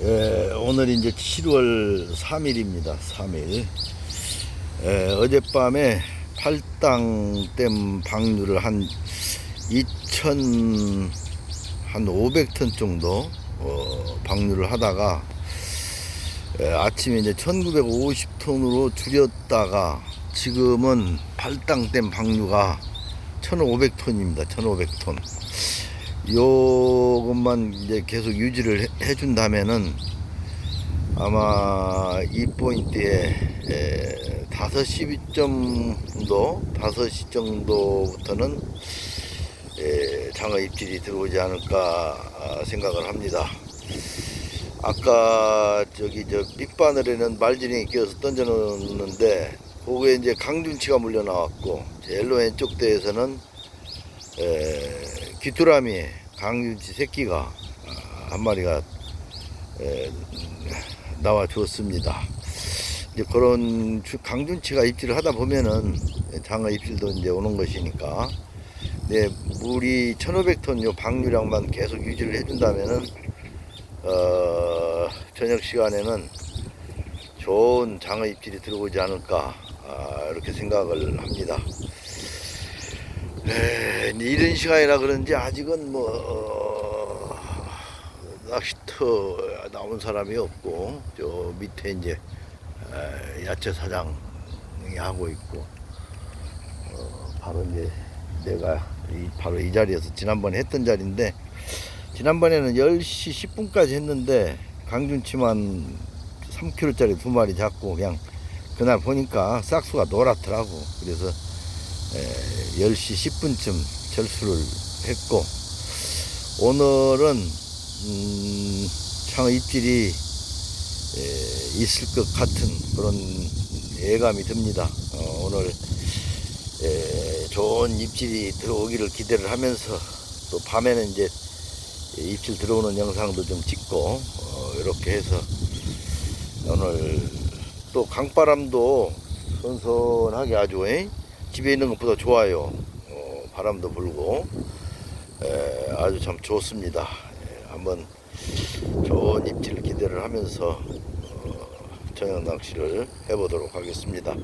예, 오늘 이제 7월 3일입니다. 3일. 예, 어젯밤에 팔당댐 방류를 한 2,000, 한 500톤 정도 어, 방류를 하다가 예, 아침에 이제 1950톤으로 줄였다가 지금은 팔당댐 방류가 1,500톤입니다. 1,500톤. 요것만 이제 계속 유지를 해- 해준다면은 아마 이 포인트에 에, 5시 정도, 5시 정도부터는 에, 장어 입질이 들어오지 않을까 아, 생각을 합니다. 아까 저기 저 밑바늘에는 말지렁이 끼워서 던져 놓는데 그거에 이제 강준치가 물려 나왔고 제일 왼쪽 대에서는 에, 귀뚜라미 강준치 새끼가 아, 한 마리가 에, 나와 주었습니다. 이제 그런 주- 강준치가 입질을 하다 보면은 장어 입질도 이제 오는 것이니까 네, 물이 1,500톤 요 방류량만 계속 유지를 해준다면은 어, 저녁 시간에는 좋은 장어 입질이 들어오지 않을까 아, 이렇게 생각을 합니다. 이런 시간이라 그런지 아직은 뭐 어, 낚시터 나온 사람이 없고 저 밑에 이제 에, 야채 사장이 하고 있고 어, 바로 이제 내가 이, 바로 이 자리에서 지난번에 했던 자리인데 지난번에는 10시 10분까지 했는데 강준치만 3kg짜리 두 마리 잡고 그냥 그날 보니까 싹수가 노랗더라고. 그래서 에, 10시 10분쯤 절수를 했고 오늘은 음, 창어 입질이 에, 있을 것 같은 그런 예감이 듭니다. 어, 오늘 에, 좋은 입질이 들어오기를 기대를 하면서 또 밤에는 이제 입질 들어오는 영상도 좀 찍고 어, 이렇게 해서 오늘 또 강바람도 선선하게 아주 에? 집에 있는 것보다 좋아요. 어, 바람도 불고 에, 아주 참 좋습니다. 에, 한번 좋은 입질 기대를 하면서 어, 저녁 낚시를 해보도록 하겠습니다.